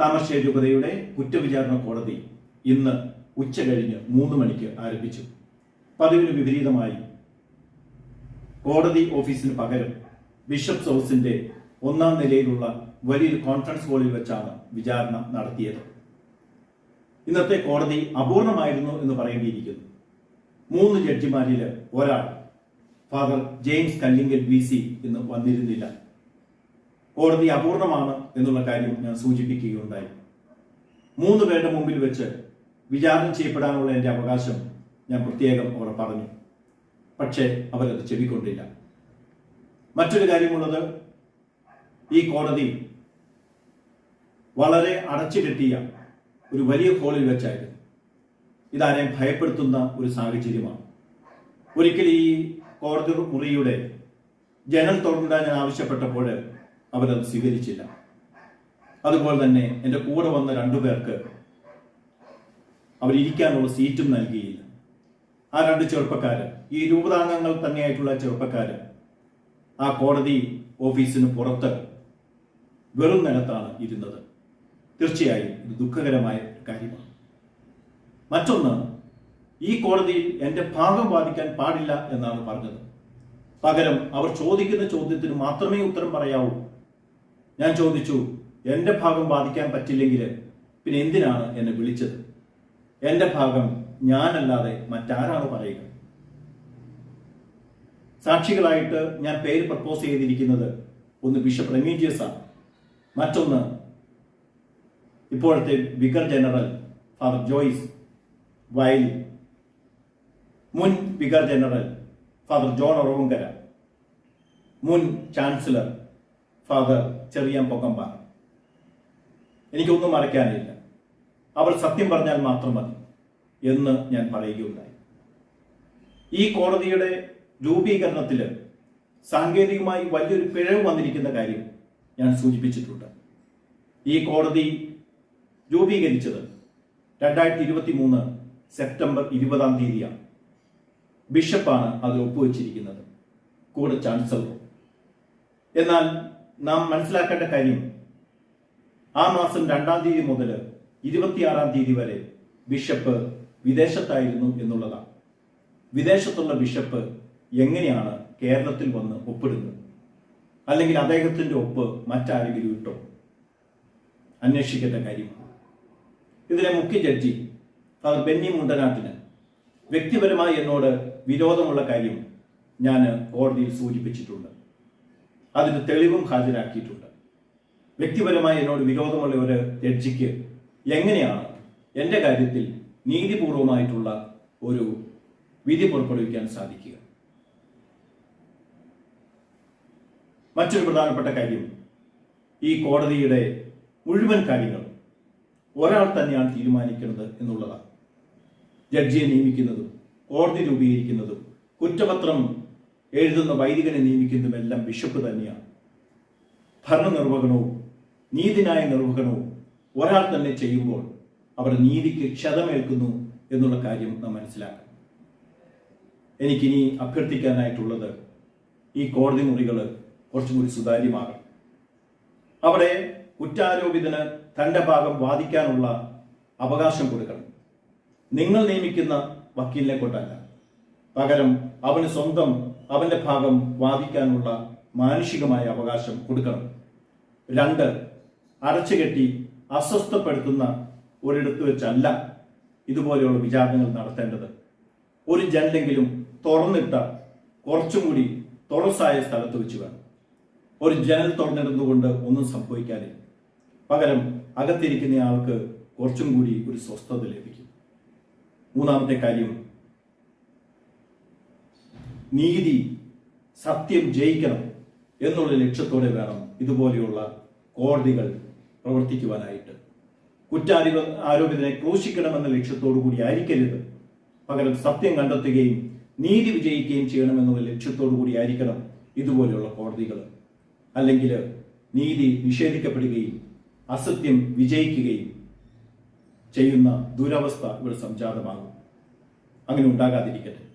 താമരശ്ശേരി രൂപതയുടെ കുറ്റവിചാരണ കോടതി ഇന്ന് ഉച്ച കഴിഞ്ഞ് മൂന്ന് മണിക്ക് ആരംഭിച്ചു. പതിവിന് വിപരീതമായി. കോടതി ഓഫീസിന് പകരം ബിഷപ്സ് ഹൗസിന്റെ ഒന്നാം നിലയിലുള്ള വലിയൊരു കോൺഫറൻസ് ഹാളിൽ വെച്ചാണ് വിചാരണ നടത്തിയത്. ഇന്നത്തെ കോടതി അപൂർണമായിരുന്നു എന്ന് പറയേണ്ടിയിരിക്കുന്നു. മൂന്ന് ജഡ്ജിമാരിൽ ഒരാൾ father James Kallinkal V C ഇന്ന് വന്നിരുന്നില്ല. കോടതി അപൂർണമാണ് എന്നുള്ള കാര്യം ഞാൻ സൂചിപ്പിക്കുകയുണ്ടായി. മൂന്ന് പേരുടെ മുമ്പിൽ വെച്ച് വിചാരണ ചെയ്യപ്പെടാനുള്ള എന്റെ അവകാശം ഞാൻ പ്രത്യേകം അവർ പറഞ്ഞു. പക്ഷേ അവരത് ചെവിക്കൊണ്ടില്ല. മറ്റൊരു കാര്യമുള്ളത് ഈ കോടതി വളരെ അടച്ചുകെട്ടിയ ഒരു വലിയ ഹോളിൽ വെച്ചായിരുന്നു. ഇതാരെയും ഭയപ്പെടുത്തുന്ന ഒരു സാഹചര്യമാണ്. ഒരിക്കൽ ഈ കോടതി മുറിയുടെ ജനൽ തുറന്നിടാൻ ഞാൻ ആവശ്യപ്പെട്ടപ്പോൾ അവരത് സ്വീകരിച്ചില്ല. അതുപോലെ തന്നെ എന്റെ കൂടെ വന്ന രണ്ടു പേർക്ക് അവരിയ്ക്കാനുള്ള സീറ്റും നൽകിയില്ല. ആ രണ്ട് ചെറുപ്പക്കാർ ഈ രൂപതാംഗങ്ങൾ തന്നെയായിട്ടുള്ള ചെറുപ്പക്കാർ ആ കോടതി ഓഫീസിന് പുറത്ത് വെറും നിലത്താണ് ഇരുന്നത്. തീർച്ചയായും ഇത് ദുഃഖകരമായ കാര്യമാണ്. മറ്റൊന്ന് ഈ കോടതിയിൽ എന്റെ ഭാഗം വാദിക്കാൻ പാടില്ല എന്നാണ് പറഞ്ഞത്. പകരം അവർ ചോദിക്കുന്ന ചോദ്യത്തിന് മാത്രമേ ഉത്തരം പറയാവൂ. ഞാൻ ചോദിച്ചു എന്റെ ഭാഗം ബാധിക്കാൻ പറ്റില്ലെങ്കിൽ പിന്നെ എന്തിനാണ് എന്നെ വിളിച്ചത്? എന്റെ ഭാഗം ഞാനല്ലാതെ മറ്റാരാണ് പറയുക? സാക്ഷികളായിട്ട് ഞാൻ പേര് പ്രപ്പോസ് ചെയ്തിരിക്കുന്നത് ഒന്ന് ബിഷപ്പ് റെമീജിയസ് ആണ്. മറ്റൊന്ന് ഇപ്പോഴത്തെ vicar general father Joyce Vayali മുൻ vicar general father John Oravunkara. മുൻ ചാൻസലർ ഫാദർ ചെറിയാൻ പറഞ്ഞു. എനിക്കൊന്നും മറയ്ക്കാനില്ല. അവർ സത്യം പറഞ്ഞാൽ മാത്രം മതി എന്ന് ഞാൻ പറയുകയുണ്ടായി. ഈ കോടതിയുടെ രൂപീകരണത്തിൽ സാങ്കേതികമായി വലിയൊരു പിഴവ് വന്നിരിക്കുന്ന കാര്യം ഞാൻ സൂചിപ്പിച്ചിട്ടുണ്ട്. ഈ കോടതി രൂപീകരിച്ചത് രണ്ടായിരത്തി ഇരുപത്തി മൂന്ന് സെപ്റ്റംബർ ഇരുപതാം തീയതിയാണ്. ബിഷപ്പാണ് അത് ഒപ്പുവെച്ചിരിക്കുന്നത്. കൂടെ ചാൻസലറും എന്നാൽ നാം മനസ്സിലാക്കേണ്ട കാര്യം ആ മാസം രണ്ടാം തീയതി മുതൽ ഇരുപത്തിയാറാം തീയതി വരെ ബിഷപ്പ് വിദേശത്തായിരുന്നു എന്നുള്ളതാണ്. വിദേശത്തുള്ള ബിഷപ്പ് എങ്ങനെയാണ് കേരളത്തിൽ വന്ന് ഒപ്പിടുന്നത്? അല്ലെങ്കിൽ അദ്ദേഹത്തിന്റെ ഒപ്പ് മറ്റാരെങ്കിലും ഇട്ടോ? അന്വേഷിക്കേണ്ട കാര്യം. ഇതിലെ മുഖ്യ ജഡ്ജി ഫാദർ ബെന്നി മുണ്ടനാട്ടിന് വ്യക്തിപരമായി എന്നോട് വിരോധമുള്ള കാര്യം ഞാൻ കോടതിയിൽ സൂചിപ്പിച്ചിട്ടുണ്ട്. അതിന് തെളിവും ഹാജരാക്കിയിട്ടുണ്ട്. വ്യക്തിപരമായി എന്നോട് വിരോധമുള്ള ഒരു ജഡ്ജിക്ക് എങ്ങനെയാണ് എന്റെ കാര്യത്തിൽ നീതിപൂർവമായിട്ടുള്ള ഒരു വിധി പുറപ്പെടുവിക്കാൻ സാധിക്കുക? മറ്റൊരു പ്രധാനപ്പെട്ട കാര്യം ഈ കോടതിയുടെ മുഴുവൻ കാര്യങ്ങൾ ഒരാൾ തന്നെയാണ് തീരുമാനിക്കുന്നത് എന്നുള്ളതാണ്. ജഡ്ജിയെ നിയമിക്കുന്നതും കോടതി രൂപീകരിക്കുന്നതും കുറ്റപത്രം എഴുതുന്ന വൈദികനെ നിയമിക്കുന്നതുമെല്ലാം ബിഷപ്പ് തന്നെയാണ്. ഭരണനിർവഹണവും നീതിനായ നിർവഹണവും ഒരാൾ തന്നെ ചെയ്യുമ്പോൾ അവർ നീതിക്ക് ക്ഷതമേൽക്കുന്നു എന്നുള്ള കാര്യം നാം മനസ്സിലാക്കണം. എനിക്കിനി അഭ്യർത്ഥിക്കാനായിട്ടുള്ളത് ഈ കോടതി മുറികൾ കുറച്ചും കൂടി സുതാര്യമാകണം. അവിടെ കുറ്റാരോപിതന് തന്റെ ഭാഗം വാദിക്കാനുള്ള അവകാശം കൊടുക്കണം. നിങ്ങൾ നിയമിക്കുന്ന വക്കീലിനെ കൊണ്ടല്ല. പകരം അവന് സ്വന്തം അവന്റെ ഭാഗം വാദിക്കാനുള്ള മാനുഷികമായ അവകാശം കൊടുക്കണം. രണ്ട് അടച്ചുകെട്ടി അസ്വസ്ഥപ്പെടുത്തുന്ന ഒരിടത്ത് വെച്ചല്ല ഇതുപോലെയുള്ള വിചാരണകൾ നടത്തേണ്ടത്. ഒരു ജനലെങ്കിലും തുറന്നിട്ട കുറച്ചും കൂടി തുറസായ സ്ഥലത്ത് വെച്ച് വേണം. ഒരു ജനൽ തുറന്നിടുന്നുകൊണ്ട് ഒന്നും സംഭവിക്കാനില്ല. പകരം അകത്തിരിക്കുന്ന ആൾക്ക് കുറച്ചും കൂടി ഒരു സ്വസ്ഥത ലഭിക്കും. മൂന്നാമത്തെ കാര്യം നീതി സത്യം ജയിക്കണം എന്നുള്ള ലക്ഷ്യത്തോടെ വേണം ഇതുപോലെയുള്ള കോടതികൾ പ്രവർത്തിക്കുവാനായിട്ട്. കുറ്റാരോപ ആരോപിതനെ ക്രൂശിക്കണമെന്ന ലക്ഷ്യത്തോടു കൂടി ആയിരിക്കരുത്. പകരം സത്യം കണ്ടെത്തുകയും നീതി വിജയിക്കുകയും ചെയ്യണമെന്നുള്ള ലക്ഷ്യത്തോടു കൂടി ആയിരിക്കണം ഇതുപോലെയുള്ള കോടതികൾ. അല്ലെങ്കിൽ നീതി നിഷേധിക്കപ്പെടുകയും അസത്യം വിജയിക്കുകയും ചെയ്യുന്ന ദുരവസ്ഥ ഇവിടെ സംജാതമാകും. അങ്ങനെ ഉണ്ടാകാതിരിക്കട്ടെ.